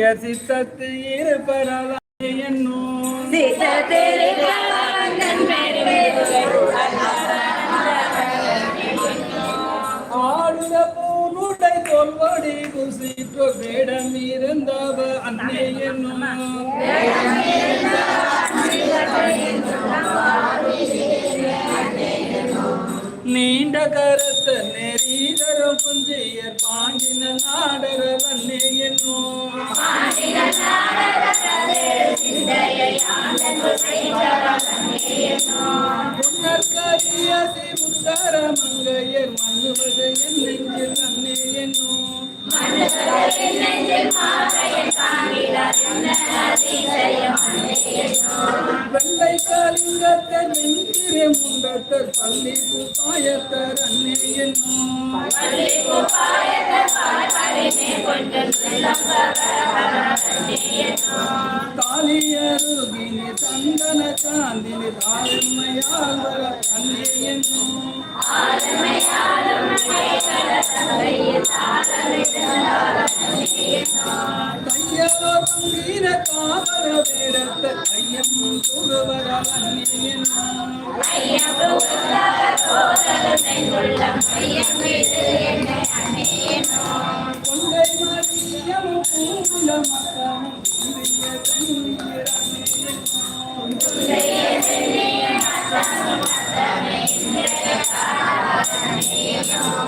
ஆகிய சித்தத்து இருப்பரலாம் என்னும் ஆடுத பூனுடை தோல்வடி குசிற்று வேடம் இருந்தவ அன்னே என்னும். நீண்ட கருத்த நெறீதரும் புஞ்சியர் பாங்கின நாடர புன்னற்கரிய சிமுத்தர மங்கையர் மன்னுவது என் நெஞ்சில் என்னும் வெள்ளை நின்றே முண்டத்தர் பள்ளி பாயத்தர் அன்னே என்னும் காளியருகினி சந்தன சாந்தினி தாழ்மையால் வர அன்னே என்னும் கையலோ தங்கீர காவர வேடத்த கையம் துருவர கொண்டை மரியம் பூங்குல மக்களும் இந்திய